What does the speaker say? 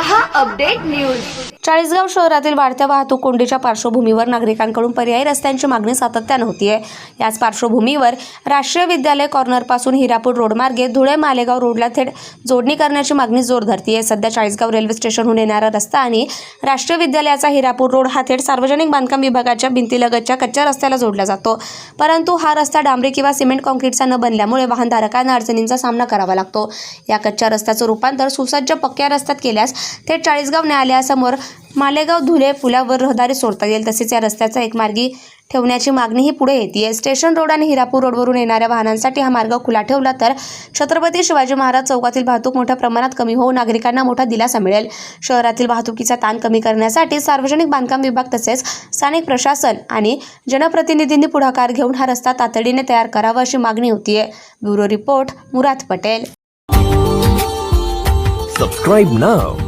हा update news. Chalisgaon शहरातील वाढत्या वाहतूक कोंडीच्या पार्श्वभूमीवर नागरिकांकडून पर्यायी रस्त्यांची मागणी सातत्यानं होती आहे याच पार्श्वभूमीवर राष्ट्रीय विद्यालय कॉर्नरपासून हिरापूर रोडमार्गे धुळे मालेगाव रोडला थेट जोडणी करण्याची मागणी जोर धरतीये. सध्या चाळीसगाव रेल्वे स्टेशनहून येणारा रस्ता आणि राष्ट्रीय विद्यालयाचा हिरापूर रोड हा थेट सार्वजनिक बांधकाम विभागाच्या भिंतीलगतच्या कच्च्या रस्त्याला जोडला जातो. परंतु हा रस्ता डांबरी किंवा सिमेंट कॉन्क्रीटचा न बनल्यामुळे वाहनधारकांना अडचणींचा सामना करावा लागतो. या कच्च्या रस्त्याचं रूपांतर सुसज्ज पक्क्या रस्त्यात केल्यास थेट चाळीसगाव न्यायालयासमोर मालेगाव धुले पुलावर रहदारी सोडता येईल. तसेच या रस्त्याचा एक मार्गी ठेवण्याची मागणीही पुढे येते स्टेशन रोड आणि हिरापूर रोडवरून येणाऱ्या वाहनांसाठी हा मार्ग खुला ठेवला तर छत्रपती शिवाजी महाराज चौकातील वाहतूक मोठ्या प्रमाणात कमी होऊन नागरिकांना मोठा दिलासा मिळेल. शहरातील वाहतुकीचा ताण कमी करण्यासाठी सार्वजनिक बांधकाम विभाग तसेच स्थानिक प्रशासन आणि जनप्रतिनिधींनी पुढाकार घेऊन हा रस्ता तातडीने तयार करावा अशी मागणी होतीये. Bureau report Murad Patel. Subscribe now